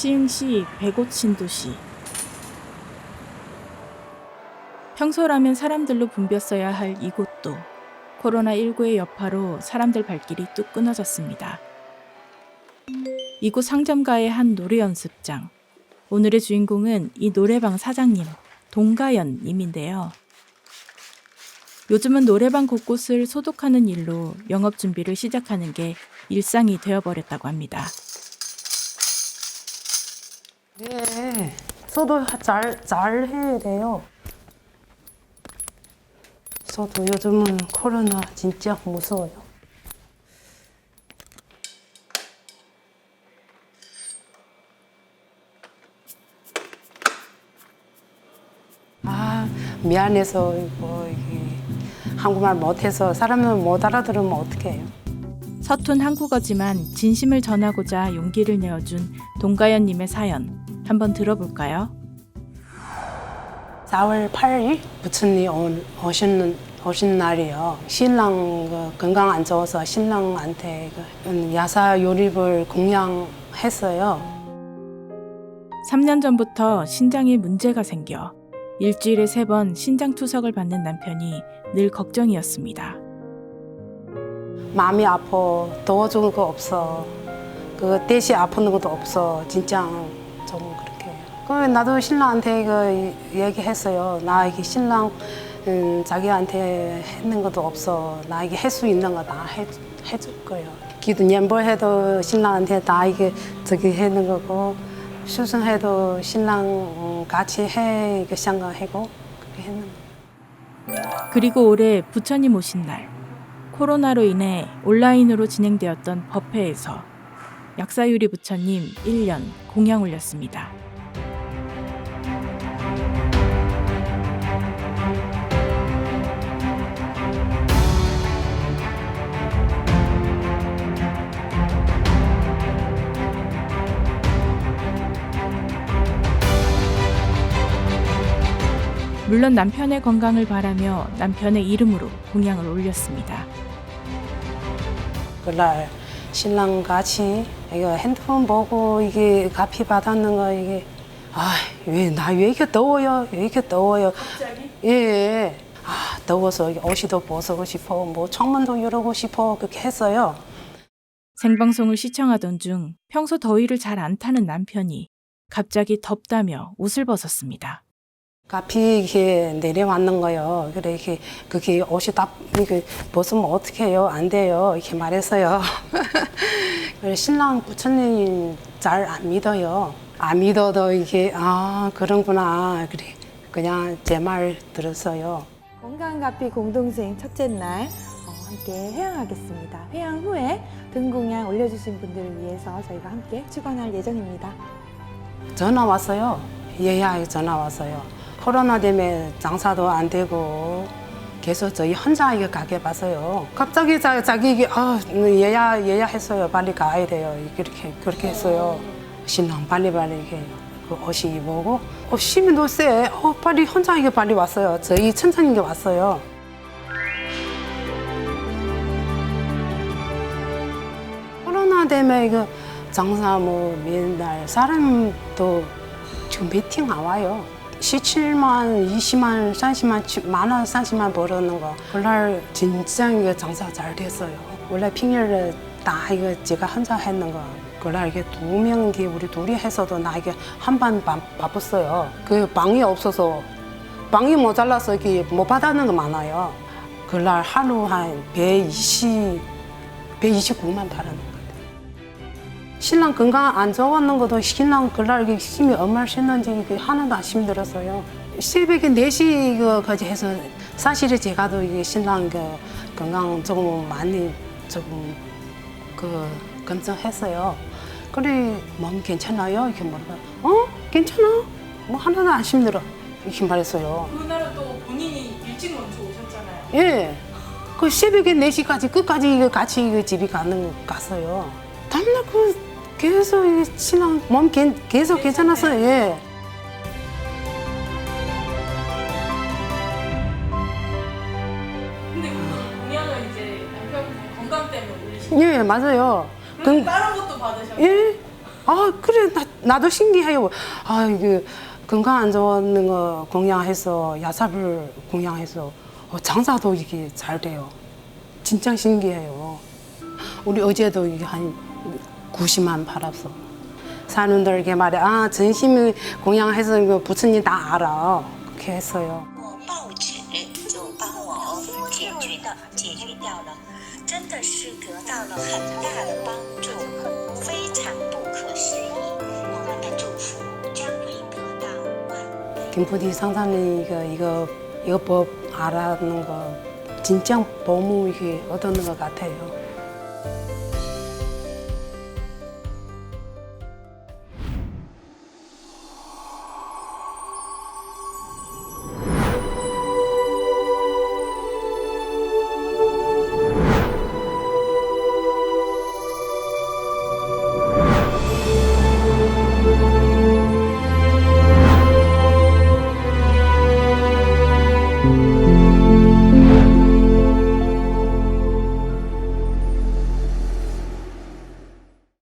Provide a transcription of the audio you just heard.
시흥시 백옷 신도시. 평소라면 사람들로 붐볐어야 할 이곳도 코로나19의 여파로 사람들 발길이 뚝 끊어졌습니다. 이곳 상점가의 한 노래 연습장. 오늘의 주인공은 이 노래방 사장님, 동가연 님인데요. 요즘은 노래방 곳곳을 소독하는 일로 영업 준비를 시작하는 게 일상이 되어버렸다고 합니다. 네, 저도 잘, 잘 해야 돼요. 저도 요즘은 코로나 진짜 무서워요. 아, 미안해서 뭐 이게 한국말 못해서 사람을 못 알아들으면 어떡해요. 서툰 한국어지만 진심을 전하고자 용기를 내어준 동가연님의 사연 한번 들어볼까요? 4월 8일 부처님 오- 오시는 오신 날이요. 신랑 그 건강 안 좋아서 신랑한테 그 야사 요립을 공양했어요. 3년 전부터 신장에 문제가 생겨 일주일에 세 번 신장 투석을 받는 남편이 늘 걱정이었습니다. 마음이 아파 도와줄 거 없어. 그 대시 아픈 것도 없어. 진짜 좀 그렇게. 그 나도 신랑한테 그 얘기했어요. 나 이게 신랑 음, 자기한테 했는 것도 없어. 나 이게 할 수 있는 거 다 해줄 거예요. 기도 년보해도 신랑한테 다 이게 저기 하는 거고 수승해도 신랑 음, 같이 해 이렇게 생각하고 그렇게 했는 거. 그리고 올해 부처님 오신 날 코로나로 인해 온라인으로 진행되었던 법회에서 약사유리 부처님 1년 공양 올렸습니다. 물론 남편의 건강을 바라며 남편의 이름으로 공양을 올렸습니다. 그날 신랑 같이 이거 핸드폰 보고 이게 가피 받았는 거 이게 아왜 나 왜 이렇게 더워요? 왜 이렇게 더워요? 갑자기? 예 아, 더워서 옷이도 벗고 싶어 뭐 창문도 열고 싶어 그렇게 했어요. 생방송을 시청하던 중 평소 더위를 잘 안 타는 남편이 갑자기 덥다며 옷을 벗었습니다. 가피 이렇게 내려왔는 거요. 그래 이렇게 그게 옷이 딱 이게 벗으면 어떻게 해요? 안 돼요. 이렇게 말했어요. 그래 신랑 부처님 잘 안 믿어요. 안 믿어도 이게 아 그런구나. 그래 그냥 제 말 들었어요. 건강가피 공동생 첫째 날 어, 함께 회양하겠습니다. 회양 후에 등공양 올려주신 분들을 위해서 저희가 함께 축원할 예정입니다. 전화 왔어요. 예약 전화 왔어요 코로나 때문에 장사도 안 되고 계속 저희 혼자 이거 가게 봤어요. 갑자기 자, 자기 이게 아 예약 예약했어요. 빨리 가야 돼요. 이렇게 그렇게 했어요. 신랑 빨리 빨리 이렇게 그 옷이 입고 어 너무 세. 어 빨리 혼자 이게 빨리 왔어요. 저희 천천히 게 왔어요. 코로나 때문에 이거 장사 뭐 맨날 사람도 지금 미팅 안 와요. 17만, 20만, 30만, 만 원, 30만 벌었는 거. 그날 진짜 이거 장사 잘 됐어요. 원래 핑계를 다 이거 제가 혼자 했는 거. 그날 이게 두 명, 이 우리 둘이 해서도 나 이게 한반 바빴어요. 그 방이 없어서 방이 모자라서 이게 못 받았는 거 많아요. 그날 하루 한 120, 129만 팔았는. 신랑 건강 안 좋았는 것도 신랑 그날 힘이 얼마나 이게 하나도 안 힘들었어요. 새벽에 4시까지 해서 사실은 제가도 이게 신랑 그 건강 조금 많이 조금 그 검증했어요. 그래 몸 괜찮아요? 이렇게 물어봐. 어? 괜찮아? 뭐 하나도 안 힘들어. 이렇게 말했어요. 그날은 또 본인이 일찍 먼저 오셨잖아요. 예. 그 새벽에 4시까지 끝까지 같이 집에 가는 갔어요. 다음날 그 계속 이 신랑 몸 괜- 계속 괜찮았어요. 예. 근데 그 공양은 이제 남편 건강 때문에 올리신 예, 맞아요. 그, 다른 것도 받으셨어요? 예. 아 그래 나, 나도 신기해요. 아 이게 건강 안 좋은 거 공양해서 야삽을 공양해서 어, 장사도 이게 잘 돼요. 진짜 신기해요. 우리 어제도 이게 한 90만 팔았어. 사람들에게 말해 아 전심 공양해서 이거 부처님 다 알아. 그렇게 했어요. 我报纸就帮我解决的解决掉了，真的是得到了很大的帮助，非常不可思议。我们的祝福将会得到完美。 김포디 상사님 이거 이거 이거 법 알아는 거 진짜 너무 이게 얻는 것 같아요.